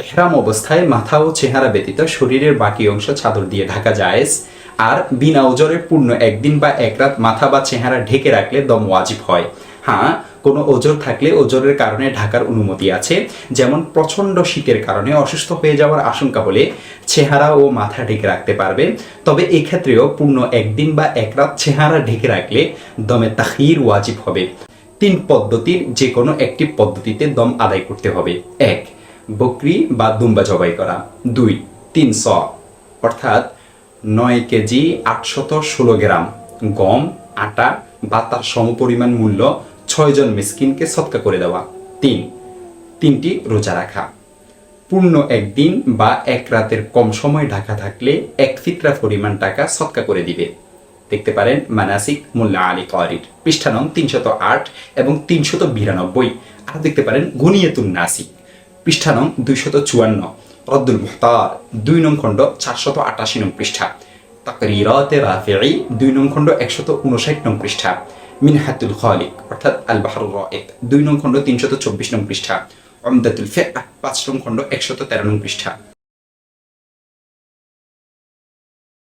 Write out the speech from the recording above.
এহরাম অবস্থায় মাথা ও চেহারা ব্যতীত শরীরের বাকি অংশ চাদর দিয়ে ঢাকা যায় আর বিনা ওজরে পূর্ণ একদিন বা এক রাত মাথা বা চেহারা ঢেকে রাখলে দম ওয়াজিব হয়। হ্যাঁ কোনো ওজর থাকলে ওজরের কারণে ঢাকার অনুমতি আছে। যেমন প্রচণ্ড শীতের কারণে অসুস্থ হয়ে যাওয়ার আশঙ্কা হলে চেহারা ও মাথা ঢেকে রাখতে পারবে। তবে এক্ষেত্রেও পূর্ণ একদিন বা এক রাত চেহারা ঢেকে রাখলে দমে তাহির ওয়াজিব হবে। তিন পদ্ধতির যে কোনো একটি পদ্ধতিতে দম আদায় করতে হবে। এক বকরি বা দুম্বা জবাই করা। দুই তিন স অর্থাৎ নয় কেজি আটশত ষোলো গ্রাম। গম, আটা বা তার সমপরিমাণ মূল্য ছয়জন মিসকিনকে সৎকা করে দেওয়া। তিন, তিনটি রোজা রাখা। পূর্ণ একদিন বা এক রাতের কম সময় ঢাকা থাকলে এক ফিতরা পরিমাণ টাকা সৎকা করে দিবে। দেখতে পারেন মানাসিক মোল্লা আলী করির পৃষ্ঠানং তিনশত আট এবং তিনশত বিরানব্বই। আর দেখতে পারেন গুনিয়েতুন নাসিক। পৃষ্ঠা নং দুইশত চুয়ান্ন। রদ্দুল মুহতার দুই নং খণ্ড চারশত আটাশি নং পৃষ্ঠা। তাকরিরাতে রাফিঈ, দুই নং খণ্ড একশত উনষাট নং পৃষ্ঠা। মিনহাতুল খালিক, অর্থাৎ আল বাহরুল রায়েক দুই নং খণ্ড তিনশত চব্বিশ নং পৃষ্ঠা। অমদাতুল ফেক পাঁচ নং খণ্ড একশত তেরো নং পৃষ্ঠা।